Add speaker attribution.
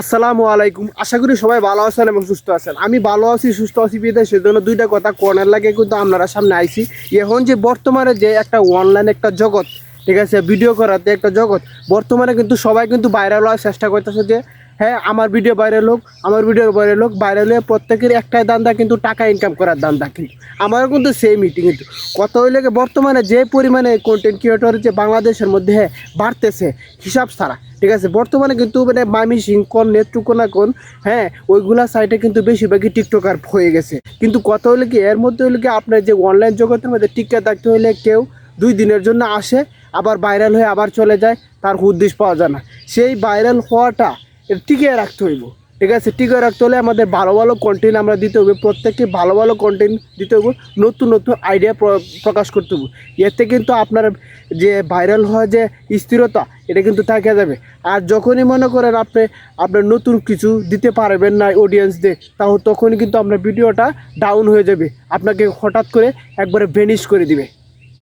Speaker 1: আসসালামু আলাইকুম। আশা করি সবাই ভালো আছেন এবং সুস্থ আছেন। আমি ভালো আছি, সুস্থ আছি বিদায়। সেজন্য দুইটা কথা কর্নার লাগে কিন্তু আপনারা সামনে আইছি। এখন যে বর্তমানে যে একটা অনলাইন একটা জগৎ, ঠিক আছে ভিডিও করাতে একটা জগৎ, বর্তমানে কিন্তু সবাই কিন্তু ভাইরাল হওয়ার চেষ্টা করতেছে যে হ্যাঁ আমার ভিডিও ভাইরাল হোক, আমার ভিডিও ভাইরাল হোক ভাইরাল হয়ে প্রত্যেকের একটাই দান্দা কিন্তু টাকা ইনকাম করার দান্দা কিন্তু। আমারও কিন্তু সেই মিটিং কিন্তু কত হইলে বর্তমানে যে পরিমাণে কন্টেন্ট ক্রিয়েটর যে বাংলাদেশের মধ্যে বাড়তেছে হিসাব ছাড়া, ঠিক আছে? বর্তমানে কিন্তু মানে মামি সিং, কোন নেত্রকোনা কোন হ্যাঁ ওইগুলা সাইটে কিন্তু বেশিরভাগই টিকটকার হয়ে গেছে। কিন্তু কত হলে কি, এর মধ্যে হলে কি, আপনার যে অনলাইন জগতের মধ্যে টিকা থাকতে হলে কেউ দুই দিনের জন্য আসে, আবার ভাইরাল হয়ে আবার চলে যায়, তার উদ্দেশ পাওয়া যায় না। সেই ভাইরাল হওয়াটা এটা টিকিয়ে রাখতে হইব। ঠিক আছে? টিকিয়ে রাখতে হলে আমাদের ভালো ভালো কন্টেন্ট আমরা দিতে হবে প্রত্যেককে ভালো ভালো কন্টেন্ট দিতে হবে নতুন নতুন আইডিয়া প্রকাশ করতে হবে এতে কিন্তু আপনার যে ভাইরাল হওয়া যে স্থিরতা, এটা কিন্তু থাকে যাবে। আর যখনই মনে করেন আপনি আপনার নতুন কিছু দিতে পারবেন না অডিয়েন্সদের তাহলে তখনই কিন্তু আপনার ভিডিওটা ডাউন হয়ে যাবে। আপনাকে হঠাৎ করে একবারে ভেনিশ করে দিবে।